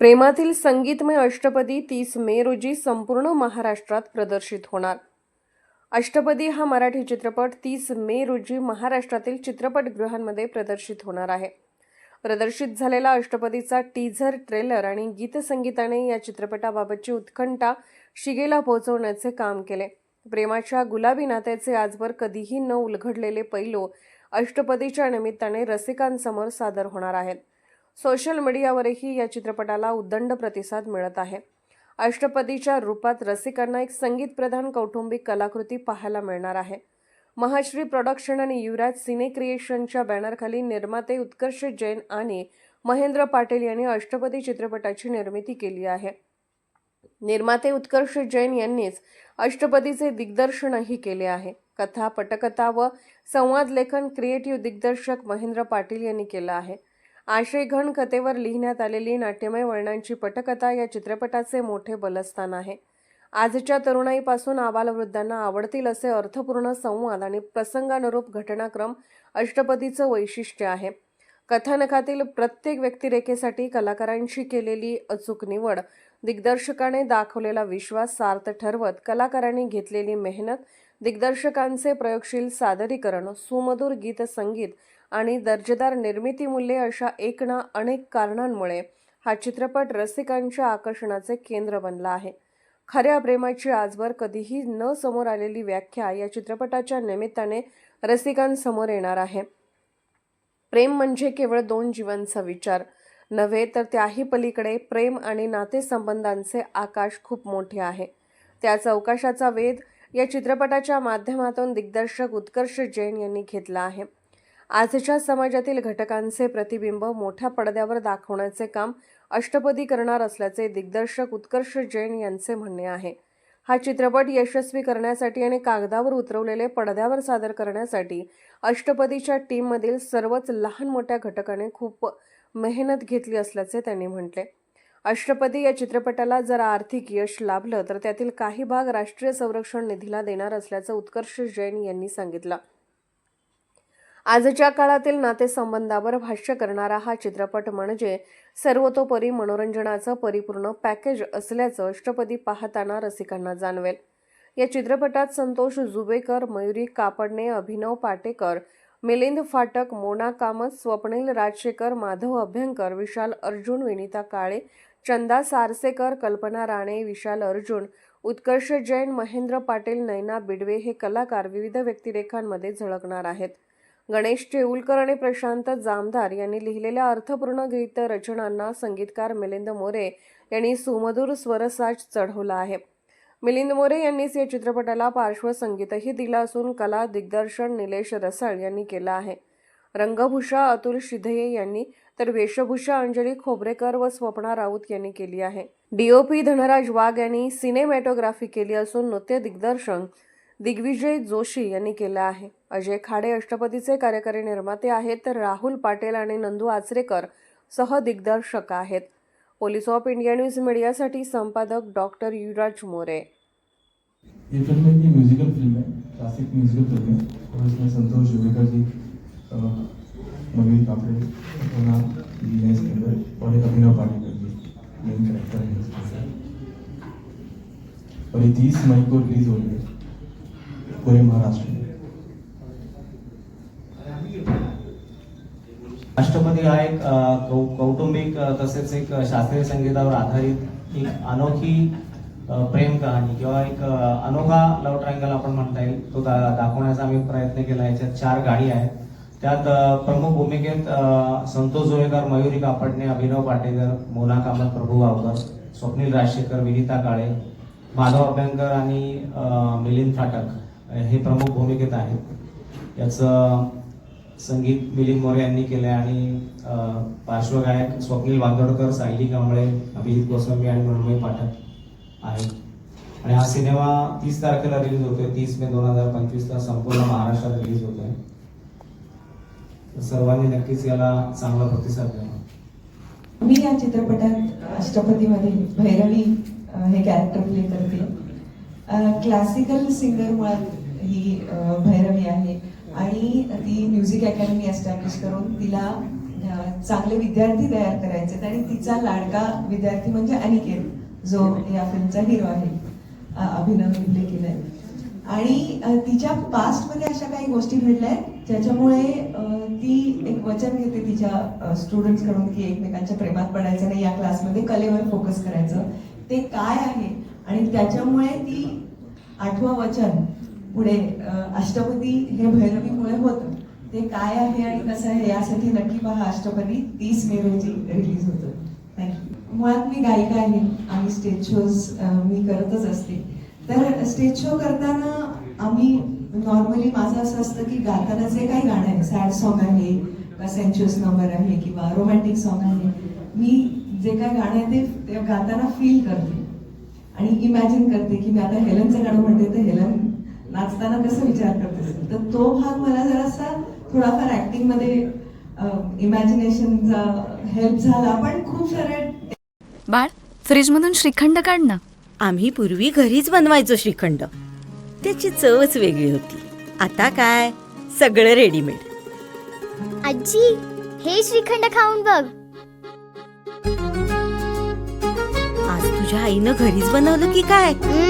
प्रेमातील संगीतमय अष्टपदी तीस मे रोजी संपूर्ण महाराष्ट्रात प्रदर्शित होणार. अष्टपदी हा मराठी चित्रपट तीस मे रोजी महाराष्ट्रातील चित्रपटगृहांमध्ये प्रदर्शित होणार आहे. प्रदर्शित झालेला अष्टपदीचा टीझर ट्रेलर आणि गीतसंगीताने या चित्रपटाबाबतची उत्कंठा शिगेला पोहोचवण्याचे काम केले. प्रेमाच्या गुलाबी नात्याचे आजवर कधीही न उलघडलेले पैलू अष्टपदीच्या निमित्ताने रसिकांसमोर सादर होणार आहेत. सोशल मीडियावरही या चित्रपटाला उद्दंड प्रतिसाद मिळत आहे. अष्टपदीच्या रूपात रसिकांना एक संगीतप्रधान कौटुंबिक कलाकृती पाहायला मिळणार आहे. महाश्री प्रोडक्शन आणि युवराज सिने क्रिएशनच्या बॅनरखाली निर्माते उत्कर्ष जैन आणि महेंद्र पाटील यांनी अष्टपदी चित्रपटाची निर्मिती केली आहे. निर्माते उत्कर्ष जैन यांनीच अष्टपदीचे दिग्दर्शनही केले आहे. कथा पटकथा व संवाद लेखन क्रिएटिव्ह दिग्दर्शक महेंद्र पाटील यांनी केलं आहे. आशय घन कथेवर लिहिण्यात आलेली नाट्यमय वर्णांची पटकथा या चित्रपटाचे मोठे बलस्थान आहे. आजच्या तरुणाईपासून आबालवृद्धांना आवडतील असे अर्थपूर्ण संवाद आणि प्रसंगानुरूप घटनाक्रम अष्टपदीचं वैशिष्ट्य आहे. कथानकातील प्रत्येक व्यक्तिरेखेसाठी कलाकारांशी केलेली अचूक निवड दिग्दर्शकाने दाखवलेला विश्वास सार्थ ठरवत कलाकारांनी घेतलेली मेहनत दिग्दर्शकांचे प्रयोगशील सादरीकरण सुमधुर गीत संगीत आणि दर्जेदार निर्मिती मूल्ये अशा एक ना अनेक कारणांमुळे हा चित्रपट रसिकांच्या आकर्षणाचे केंद्र बनला आहे. खऱ्या प्रेमाची आजवर कधीही न समोर आलेली व्याख्या या चित्रपटाच्या निमित्ताने रसिकांसमोर येणार आहे. प्रेम म्हणजे केवळ दोन जीवांचा विचार नव्हे तर त्याही पलीकडे प्रेम आणि नातेसंबंधांचे आकाश खूप मोठे आहे. त्याच अवकाशाचा वेध या चित्रपटाच्या माध्यमातून दिग्दर्शक उत्कर्ष जैन यांनी घेतला आहे. आजच्या समाजातील घटकांचे प्रतिबिंब मोठ्या पडद्यावर दाखवण्याचे काम अष्टपदी करणार असल्याचे दिग्दर्शक उत्कर्ष जैन यांचे म्हणणे आहे. हा चित्रपट यशस्वी करण्यासाठी आणि कागदावर उतरवलेले पडद्यावर सादर करण्यासाठी अष्टपदीच्या टीममधील सर्वच लहान मोठ्या घटकाने खूप मेहनत घेतली असल्याचे त्यांनी म्हटले. अष्टपदी या चित्रपटाला जर आर्थिक यश लाभलं तर त्यातील काही भाग राष्ट्रीय संरक्षण निधीला देणार असल्याचं उत्कर्ष जैन यांनी सांगितलं. आजच्या काळातील नातेसंबंधावर भाष्य करणारा हा चित्रपट म्हणजे सर्वतोपरी मनोरंजनाचं परिपूर्ण पॅकेज असल्याचं अष्टपदी पाहताना रसिकांना जाणवेल. या चित्रपटात संतोष जुबेकर मयुरी कापडणे अभिनव पाटेकर मिलिंद फाटक मोना कामत स्वप्नील राजशेखर माधव अभ्यंकर विशाल अर्जुन विनिता काळे चंदा सारसेकर कल्पना राणे विशाल अर्जुन उत्कर्ष जैन महेंद्र पाटील नैना बिडवे हे कलाकार विविध व्यक्तिरेखांमध्ये झळकणार आहेत. गणेश चेऊलकर आणि प्रशांत जामदार यांनी लिहिलेल्या अर्थपूर्ण गीत रचनांना संगीतकार मिलिंद मोरे यांनी सुमधुर स्वरसाज चढवला आहे. मिलिंद मोरे यांनीच या चित्रपटाला पार्श्वसंगीतही दिलं असून कला दिग्दर्शन निलेश रसाळ यांनी केलं आहे. रंगभूषा अतुल शिधये यांनी तर वेशभूषा अंजली खोबरेकर व स्वप्ना राऊत यांनी केली आहे. डीओपी धनराज वाघ यांनी सिनेमॅटोग्राफी केली असून नृत्य दिग्दर्शन दिग्विजय जोशी यांनी केलं आहे. अजय खाडे अष्टपदीचे कार्यकारी निर्माते आहेत तर राहुल पाटेल आणि नंदू आचरेकर सह दिग्दर्शक आहेत. पोलीस ऑफ इंडिया न्यूज मीडियासाठी संपादक डॉक्टर युवराज मोरे. ये फिल्म एक म्यूजिकल फिल्म है क्लासिक म्यूजिकल फिल्म है और इसमें संतोष जुबेकर जी कापड़े अपना है इसके अंदर और एक अभिनव पाटेकर जी मेन कैरेक्टर है। और ये तीस मई को रिलीज हो रही है पुणे महाराष्ट्र. राष्ट्रपती हा एक कौटुंबिक तसेच एक शास्त्रीय संगीतावर आधारित एक अनोखी प्रेम कहाणी किंवा एक अनोखा लव ट्रायंगल आपण म्हणता येईल. तो दा- दाखवण्याचा आम्ही प्रयत्न केला. याच्यात चार गाणी आहेत. त्यात प्रमुख भूमिकेत संतोष जोळेकर मयुरी कापडणे अभिनव पाटेकर मोना कामत प्रभू गावकर स्वप्नील राजशेखर विनीता काळे माधव अभ्यंकर आणि मिलिंद फाटक. हे प्रमुख भूमिकेत आहेत. याचं संगीत मिलिंद मोरे यांनी केलं आहे आणि पार्श्वगायक स्वप्नील बांदोडकर सायली कांबळे अभिजित गोस्वामी आणि मृण्मयी पाठक आहेत. आणि हा सिनेमा तीस तारखेला रिलीज होतोय. तीस मे दोन हजार पंचवीसला संपूर्ण महाराष्ट्रात रिलीज होतोय. सर्वांनी नक्कीच याला चांगला प्रतिसाद द्यावा मी या चित्रपटात अष्टपतीमध्ये भैरवी हे कॅरेक्टर प्ले करते. क्लासिकल सिंगर मुळात ही भैरवी आहे. आणि ती म्युझिक अकॅडमी एस्टॅब्लिश करून तिला चांगले विद्यार्थी तयार करायचे आणि तिचा लाडका विद्यार्थी म्हणजे अनिकेत जो या फिल्मचा हिरो आहे अभिनव हिंदे केलाय आणि तिच्या पास्टमध्ये अशा काही गोष्टी घडल्या आहेत ज्याच्यामुळे ती एक वचन घेते तिच्या स्टुडंट्सकडून की एकमेकांच्या प्रेमात पडायचं नाही या क्लासमध्ये कलेवर फोकस करायचं. ते काय आहे? आणि त्याच्यामुळे ती आठवं वचन पुढे अष्टपदी हे भैरवीमुळे होतं. ते काय आहे आणि कसं आहे यासाठी नक्की पहा अष्टपदी तीस मे रोजी रिलीज होतं. थँक्यू मुळात मी गायिका आहे आणि स्टेज शोज मी करतच असते. तर स्टेज शो करताना आम्ही नॉर्मली माझं असं असतं की गाताना जे काही गाणं आहे सॅड सॉन्ग आहे किंवा सेन्च्युअस नंबर आहे किंवा रोमॅन्टिक सॉन्ग आहे मी जे काय गाणं आहे ते गाताना फील करते. आणि इमॅजिन करते की मी आता हेलनचं गाणं म्हणते तर हेलन नाचताना कसं विचार करत असेल तर तो भाग मला जरासा थोडाफार ऍक्टिंगमध्ये इमॅजिनेशनचा हेल्प झाला पण खूप सारे बाळ फ्रीजमधून श्रीखंड काढ ना. आम्ही पूर्वी घरीच बनवायचो श्रीखंड. त्याची चवच वेगळी होती. आता काय? सगळं रेडीमेड आजी हे श्रीखंड खाऊन बघ. आज तुझ्या आईनं घरीच बनवलं की काय? उम्हम.